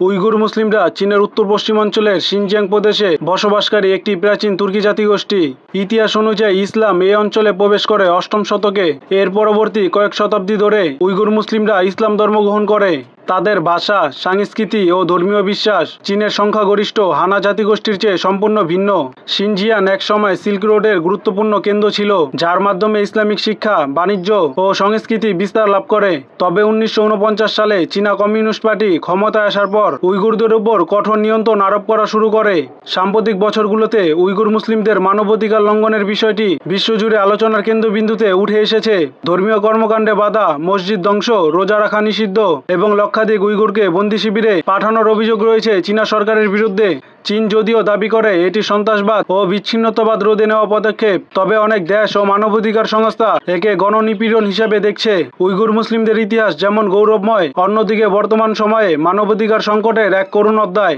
Uyghur মুসলিমরা চীনের উত্তর পশ্চিমাঞ্চলের সিনজিয়াং প্রদেশে বসবাসকারী একটি প্রাচীন তুর্কি জাতিগোষ্ঠী। ইতিহাস অনুযায়ী ইসলাম এই অঞ্চলে প্রবেশ করে অষ্টম শতকে। এর পরবর্তী কয়েক শতাব্দী ধরে উইগুর মুসলিমরা ইসলাম ধর্ম গ্রহণ করে। তাদের ভাষা, সংস্কৃতি ও ধর্মীয় বিশ্বাস চীনের সংখ্যাগরিষ্ঠ হানা জাতিগোষ্ঠীর চেয়ে সম্পূর্ণ ভিন্ন। সিনজিয়ান একসময় সিল্ক রোডের গুরুত্বপূর্ণ কেন্দ্র ছিল, যার মাধ্যমে ইসলামিক শিক্ষা, বাণিজ্য ও সংস্কৃতি বিস্তার লাভ করে। তবে উনিশশো উনপঞ্চাশ সালে চীনা কমিউনিস্ট পার্টি ক্ষমতায় আসার পর উইগুরদের উপর কঠোর নিয়ন্ত্রণ আরোপ করা শুরু করে। সাম্প্রতিক বছরগুলোতে উইগুর মুসলিমদের মানবাধিকার লঙ্ঘনের বিষয়টি বিশ্বজুড়ে আলোচনার কেন্দ্রবিন্দুতে উঠে এসেছে। ধর্মীয় কর্মকাণ্ডে বাধা, মসজিদ ধ্বংস, রোজা রাখা নিষিদ্ধ এবং লক্ষাধিক উইগুরকে বন্দি শিবিরে পাঠানোর অভিযোগ রয়েছে চীনা সরকারের বিরুদ্ধে। চীন যদিও দাবি করে এটি সন্ত্রাসবাদ ও বিচ্ছিন্নতাবাদ রোধে নেওয়া পদক্ষেপ, তবে অনেক দেশ ও মানবাধিকার সংস্থা একে গণনিপীড়ন হিসেবে দেখছে। উইগুর মুসলিমদের ইতিহাস যেমন গৌরবময়, অন্যদিকে বর্তমান সময়ে মানবাধিকার সংকটের এক করুণ অধ্যায়।